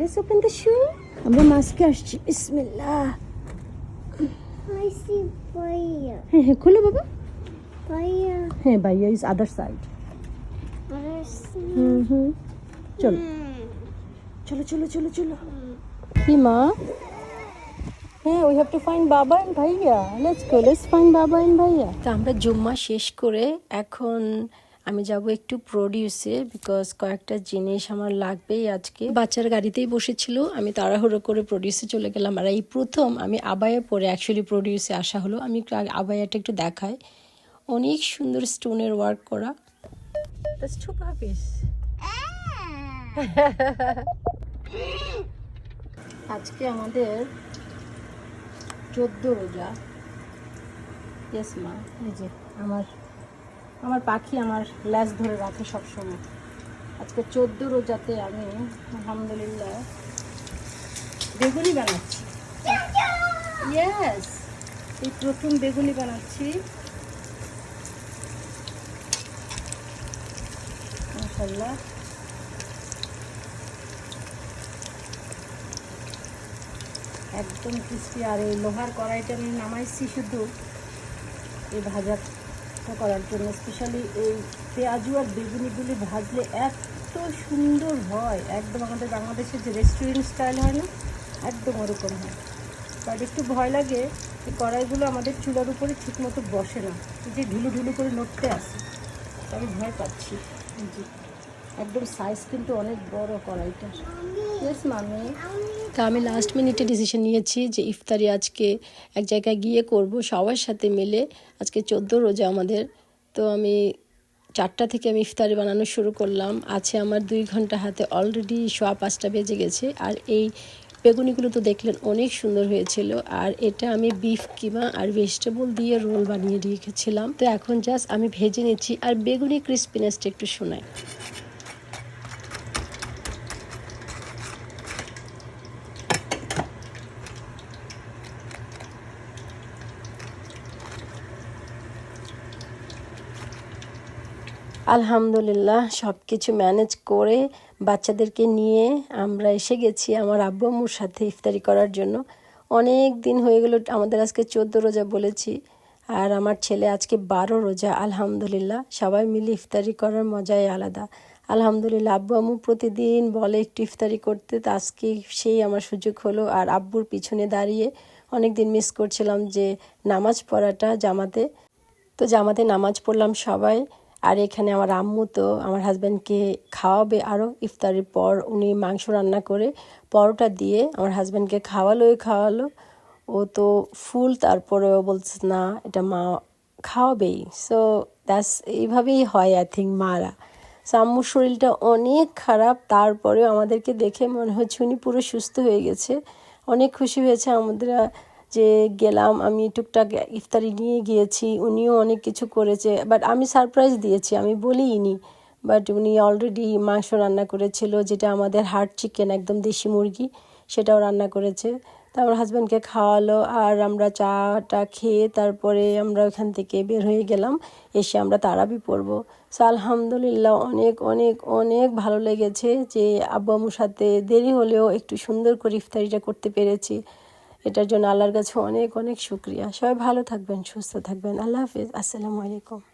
Let's open the shoe. আমরা মাস্কে আসছি। বিসমিল্লাহ। I see fire. হ্যাঁ হ্যাঁ খোলো বাবা। Fire. হ্যাঁ ভাইয়া ইজ আদার সাইড. হুম হুম। চলো। চলো চলো চলো চলো। কি মা? হ্যাঁ উই হ্যাভ টু ফাইন্ড বাবা এন্ড ভাইয়া। লেটস গো লেটস ফাইন্ড বাবা এন্ড ভাইয়া। তো আমরা জুম্মা শেষ করে এখন আমি যাব একটু প্রডিউসে বিকজ কয়েকটা জিনিস আমার লাগবেই আজকে। বাচ্চার গাড়িতেই বসেছিল, আমি তাড়াহুড়ো করে প্রডিউসে চলে গেলাম। আর এই প্রথম আমি আবায়া পরে অ্যাকচুয়ালি প্রডিউসে আসা হলো। আমি একটু আবায়াটা একটু দেখাই। অনেক সুন্দর স্টোনের ওয়ার্ক করা। আজকে আমাদের চোদ্দ রোজা। ইয়েস মা আমার আমার পাখি আমার ল্যাস ধরে রাখে সবসময়। আজকে চোদ্দ রোজাতে আমি, আলহামদুলিল্লাহ, বেগুনি বানাচ্ছি। ইয়েস এই প্রথম বেগুনি বানাচ্ছি। মাশাল্লাহ একদম ক্রিস্পি আর এই লোহার কড়াইটা আমি নামাইছি শুধু। এই ভাজা করার জন্য স্পেশালি এই পেঁয়াজু আর বেগুনিগুলি ভাজলে এত সুন্দর হয়। একদম আমাদের বাংলাদেশের যে রেস্টুরেন্ট স্টাইল হয় না, একদম ওরকম হয়। বাট একটু ভয় লাগে যে কড়াইগুলো আমাদের চুলার উপরে ঠিকমতো বসে না। যে ঢুলু ঢুলু করে নড়তে আসে, আমি ভয় পাচ্ছি। জি। একদম সাইজ কিন্তু অনেক বড় কড়াইটা। ইয়েস মামি তা আমি লাস্ট মিনিটে ডিসিশন নিয়েছি যে ইফতারি আজকে এক জায়গায় গিয়ে করব, সবার সাথে মিলে। আজকে চোদ্দ রোজা আমাদের। তো আমি চারটা থেকে আমি ইফতারি বানানো শুরু করলাম। আছে আমার দুই ঘণ্টা হাতে অলরেডি সোয়া পাঁচটা বেজে গেছে। আর এই বেগুনিগুলো তো দেখলেন অনেক সুন্দর হয়েছিল। আর এটা আমি বিফ কিমা আর ভেজিটেবল দিয়ে রোল বানিয়ে রেখেছিলাম। তো এখন জাস্ট আমি ভেজে নিচ্ছি। আর বেগুনি ক্রিস্পিনেসটা একটু শোনায় আলহামদুলিল্লাহ সব কিছু ম্যানেজ করে বাচ্চাদেরকে নিয়ে আমরা এসে গেছি আমার আব্বু আম্মুর সাথে ইফতারি করার জন্য। অনেক দিন হয়ে গেল, আমাদের আজকে চোদ্দ রোজা বলেছি আর আমার ছেলে আজকে বারো রোজা, আলহামদুলিল্লাহ। সবাই মিলে ইফতারি করার মজাই আলাদা। আলহামদুলিল্লাহ, আব্বু আম্মু প্রতিদিন বলে একটু ইফতারি করতে, তো আজকে সেই আমার সুযোগ হলো। আর আব্বুর পিছনে দাঁড়িয়ে অনেক দিন মিস করছিলাম যে নামাজ পড়াটা জামাতে। তো জামাতে নামাজ পড়লাম সবাই। আর এখানে আমার আম্মু তো আমার হাজব্যান্ডকে খাওয়াবে আরও ইফতারের পর উনি মাংস রান্না করে পরোটা দিয়ে আমার হাজব্যান্ডকে খাওয়ালোই খাওয়ালো। ও তো ফুল, তারপরে ও বলছে, না, এটা মা খাওয়াবেই। সো দ্যাস এইভাবেই হয় আই থিঙ্ক মারা। সো আম্মুর শরীরটা অনেক খারাপ, তারপরেও আমাদেরকে দেখে মনে হচ্ছে উনি পুরো সুস্থ হয়ে গেছে। অনেক খুশি হয়েছে আমাদের যে গেলাম, আমি টুকটাক ইফতারি নিয়ে গিয়েছি, উনিও অনেক কিছু করেছে বাট আমি সারপ্রাইজ দিয়েছি, আমি বলিনি বাট উনি অলরেডি মাংস রান্না করেছিল, যেটা আমাদের হার্ট চিকেন একদম দেশি মুরগি, সেটাও রান্না করেছে তা আমার হাজব্যান্ডকে খাওয়ালো, আর আমরা চাটা খেয়ে তারপরে আমরা ওখান থেকে বের হয়ে গেলাম, এসে আমরা তারাবি পড়ব সো আলহামদুলিল্লাহ অনেক অনেক অনেক ভালো লেগেছে যে আব্বু আম্মুর সাথে দেরি হলেও একটু সুন্দর করে ইফতারিটা করতে পেরেছি এটার জন্য আল্লাহর কাছে অনেক অনেক শুক্রিয়া। সবাই ভালো থাকবেন, সুস্থ থাকবেন। আল্লাহ হাফিজ। আসসালামু আলাইকুম।